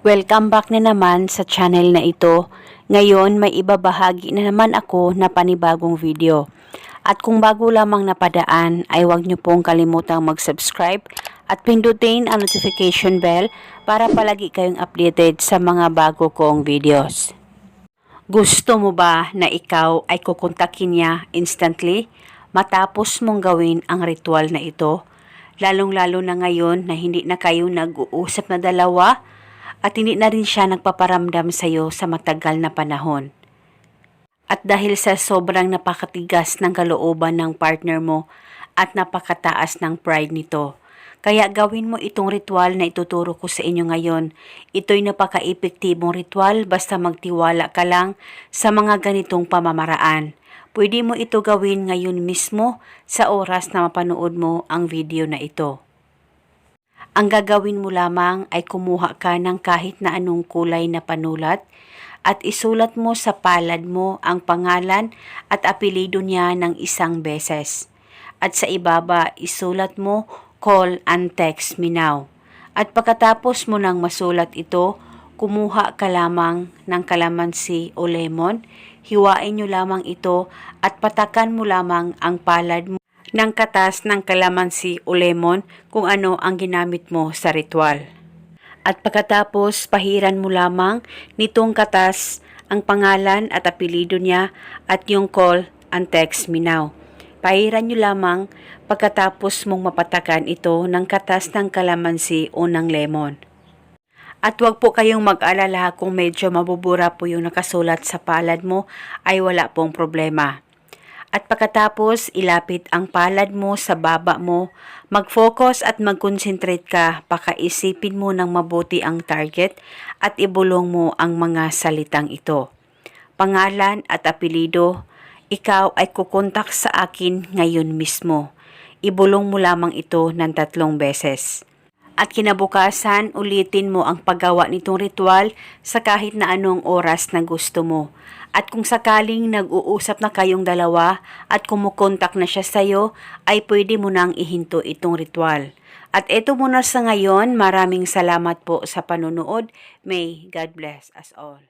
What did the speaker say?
Welcome back na naman sa channel na ito. Ngayon may ibabahagi na naman ako na panibagong video. At kung bago lamang napadaan ay huwag niyo pong kalimutang mag-subscribe at pindutin ang notification bell para palagi kayong updated sa mga bago kong videos. Gusto mo ba na ikaw ay kukontakin niya instantly matapos mong gawin ang ritual na ito? Lalong-lalo na ngayon na hindi na kayo nag-uusap na dalawa at hindi na rin siya nagpaparamdam sa iyo sa matagal na panahon. At dahil sa sobrang napakatigas ng kalooban ng partner mo at napakataas ng pride nito, kaya gawin mo itong ritual na ituturo ko sa inyo ngayon. Ito'y napaka-epektibong ritual basta magtiwala ka lang sa mga ganitong pamamaraan. Pwede mo ito gawin ngayon mismo sa oras na mapanood mo ang video na ito. Ang gagawin mo lamang ay kumuha ka ng kahit na anong kulay na panulat at isulat mo sa palad mo ang pangalan at apelido niya ng isang beses. At sa ibaba, isulat mo, call and text me now. At pagkatapos mo nang masulat ito, kumuha ka lamang ng kalamansi o lemon, hiwain nyo lamang ito at patakan mo lamang ang palad mo ng katas ng kalamansi o lemon kung ano ang ginamit mo sa ritual. At pagkatapos, pahiran mo lamang nitong katas ang pangalan at apelido niya at yung call and text me now. Pahiran nyo lamang pagkatapos mong mapatakan ito ng katas ng kalamansi o ng lemon. At huwag po kayong mag-alala kung medyo mabubura po yung nakasulat sa palad mo ay wala pong problema. At pagkatapos, ilapit ang palad mo sa baba mo, mag-focus at mag-concentrate ka, pakaisipin mo ng mabuti ang target at ibulong mo ang mga salitang ito. Pangalan at apelido, ikaw ay kukontak sa akin ngayon mismo. Ibulong mo lamang ito ng tatlong beses. At kinabukasan, ulitin mo ang paggawa nitong ritual sa kahit na anong oras na gusto mo. At kung sakaling nag-uusap na kayong dalawa at kumukontak na siya sa'yo, ay pwede mo nang ihinto itong ritual. At ito muna sa ngayon, maraming salamat po sa panonood. May God bless us all.